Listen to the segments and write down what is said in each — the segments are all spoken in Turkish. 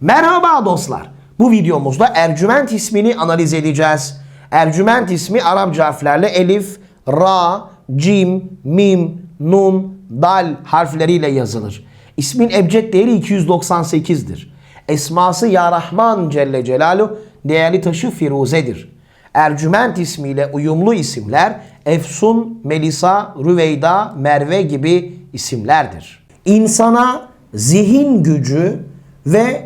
Merhaba dostlar. Bu videomuzda Ercüment ismini analiz edeceğiz. Ercüment ismi Arapça harflerle elif, ra, cim, mim, nun, dal harfleriyle yazılır. İsmin ebced değeri 298'dir. Esması Ya Rahman Celle Celaluhu değerli taşı Firuze'dir. Ercüment ismiyle uyumlu isimler Efsun, Melisa, Rüveyda, Merve gibi isimlerdir. İnsana zihin gücü ve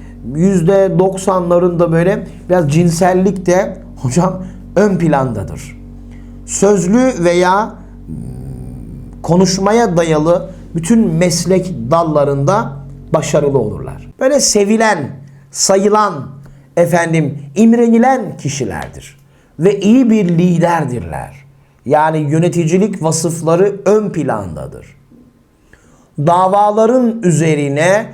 yüzde doksanlarında böyle biraz cinsellik de hocam ön plandadır. Sözlü veya hmm, konuşmaya dayalı bütün meslek dallarında başarılı olurlar. Böyle sevilen, sayılan, efendim imrenilen kişilerdir ve iyi bir liderdirler. Yani yöneticilik vasıfları ön plandadır. Davaların üzerine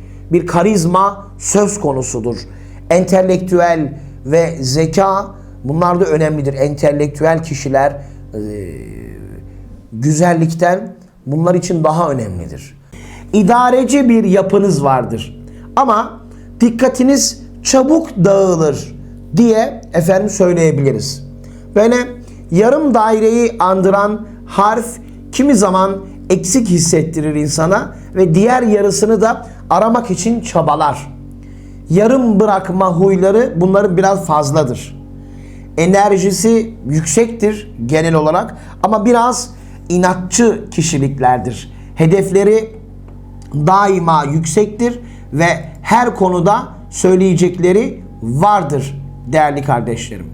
bir karizma söz konusudur. Entelektüel ve zeka bunlar da önemlidir. Entelektüel kişiler e, güzellikten bunlar için daha önemlidir. İdareci bir yapınız vardır. Ama dikkatiniz çabuk dağılır diye efendim söyleyebiliriz. Böyle yarım daireyi andıran harf kimi zaman eksik hissettirir insana ve diğer yarısını da aramak için çabalar. Yarım bırakma huyları bunların biraz fazladır. Enerjisi yüksektir genel olarak ama biraz inatçı kişiliklerdir. Hedefleri daima yüksektir ve her konuda söyleyecekleri vardır değerli kardeşlerim.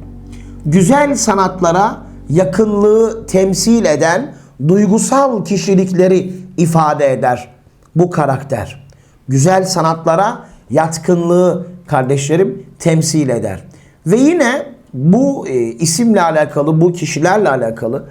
Güzel sanatlara yakınlığı temsil eden duygusal kişilikleri ifade eder bu karakter. Güzel sanatlara yatkınlığı kardeşlerim temsil eder. Ve yine bu e, isimle alakalı, bu kişilerle alakalı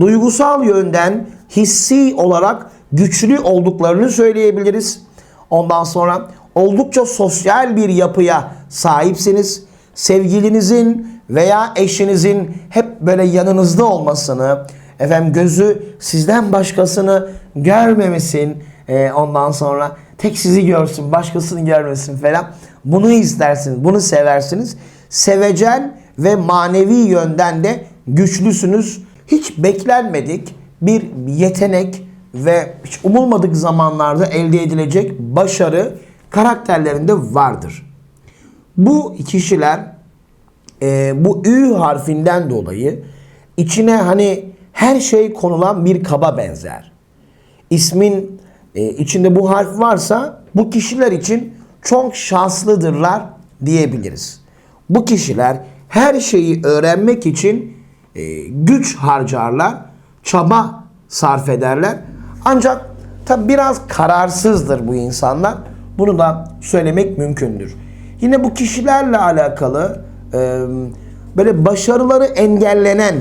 duygusal yönden hissi olarak güçlü olduklarını söyleyebiliriz. Ondan sonra oldukça sosyal bir yapıya sahipsiniz. Sevgilinizin veya eşinizin hep böyle yanınızda olmasını, efendim gözü sizden başkasını görmemesin, e, ondan sonra tek sizi görsün, başkasını görmesin falan. Bunu istersiniz, bunu seversiniz. Sevecen ve manevi yönden de güçlüsünüz hiç beklenmedik bir yetenek ve hiç umulmadık zamanlarda elde edilecek başarı karakterlerinde vardır. Bu kişiler e, bu Ü harfinden dolayı içine hani her şey konulan bir kaba benzer. İsmin e, içinde bu harf varsa bu kişiler için çok şanslıdırlar diyebiliriz. Bu kişiler her şeyi öğrenmek için e, güç harcarlar, çaba sarf ederler. Ancak tabi biraz kararsızdır bu insanlar. Bunu da söylemek mümkündür. Yine bu kişilerle alakalı e, böyle başarıları engellenen,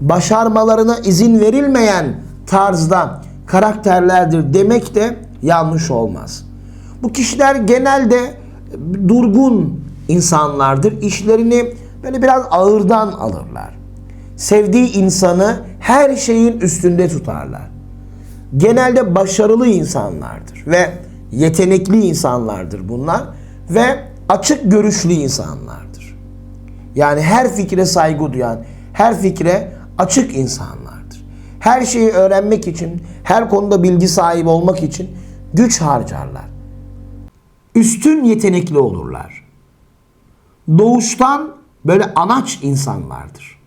başarmalarına izin verilmeyen tarzda karakterlerdir demek de yanlış olmaz. Bu kişiler genelde durgun insanlardır. İşlerini böyle biraz ağırdan alırlar. Sevdiği insanı her şeyin üstünde tutarlar. Genelde başarılı insanlardır ve yetenekli insanlardır bunlar ve açık görüşlü insanlardır. Yani her fikre saygı duyan, her fikre açık insanlardır. Her şeyi öğrenmek için, her konuda bilgi sahibi olmak için güç harcarlar. Üstün yetenekli olurlar. Doğuştan böyle anaç insanlardır.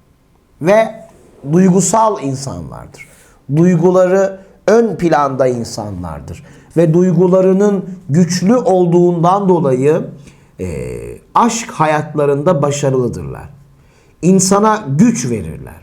Ve duygusal insanlardır. Duyguları ön planda insanlardır. Ve duygularının güçlü olduğundan dolayı e, aşk hayatlarında başarılıdırlar. İnsana güç verirler.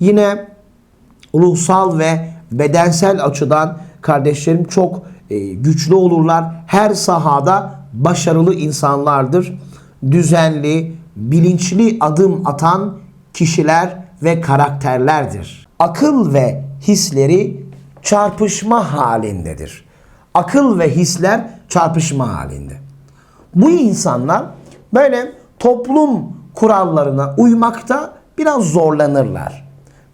Yine ruhsal ve bedensel açıdan kardeşlerim çok e, güçlü olurlar. Her sahada başarılı insanlardır. Düzenli, bilinçli adım atan kişiler ve karakterlerdir. Akıl ve hisleri çarpışma halindedir. Akıl ve hisler çarpışma halinde. Bu insanlar böyle toplum kurallarına uymakta biraz zorlanırlar.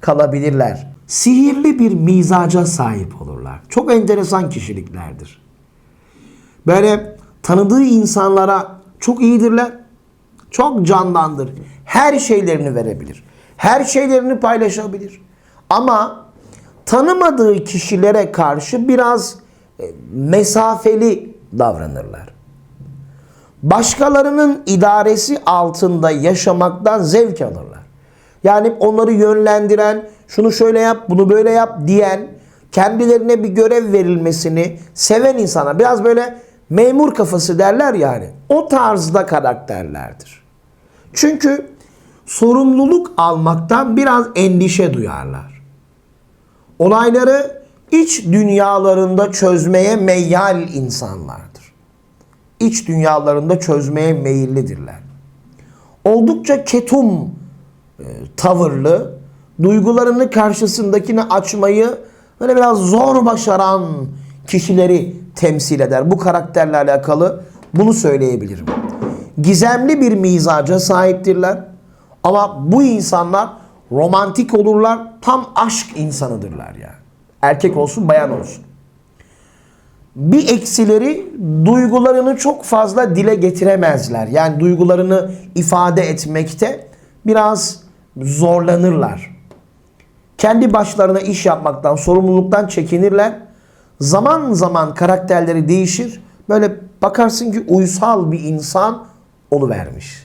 kalabilirler. Sihirli bir mizaca sahip olurlar. Çok enteresan kişiliklerdir. Böyle tanıdığı insanlara çok iyidirler. Çok candandır. Her şeylerini verebilir. Her şeylerini paylaşabilir. Ama tanımadığı kişilere karşı biraz e, mesafeli davranırlar. Başkalarının idaresi altında yaşamaktan zevk alırlar. Yani onları yönlendiren, şunu şöyle yap, bunu böyle yap diyen, kendilerine bir görev verilmesini seven insana biraz böyle memur kafası derler yani. O tarzda karakterlerdir. Çünkü sorumluluk almaktan biraz endişe duyarlar. Olayları iç dünyalarında çözmeye meyyal insanlardır. İç dünyalarında çözmeye meyillidirler. Oldukça ketum tavırlı, duygularını karşısındakini açmayı böyle biraz zor başaran kişileri temsil eder. Bu karakterle alakalı bunu söyleyebilirim. Gizemli bir mizaca sahiptirler. Ama bu insanlar romantik olurlar. Tam aşk insanıdırlar yani. Erkek olsun bayan olsun. Bir eksileri duygularını çok fazla dile getiremezler. Yani duygularını ifade etmekte biraz zorlanırlar. Kendi başlarına iş yapmaktan, sorumluluktan çekinirler. Zaman zaman karakterleri değişir. Böyle bakarsın ki uysal bir insan oluvermiş.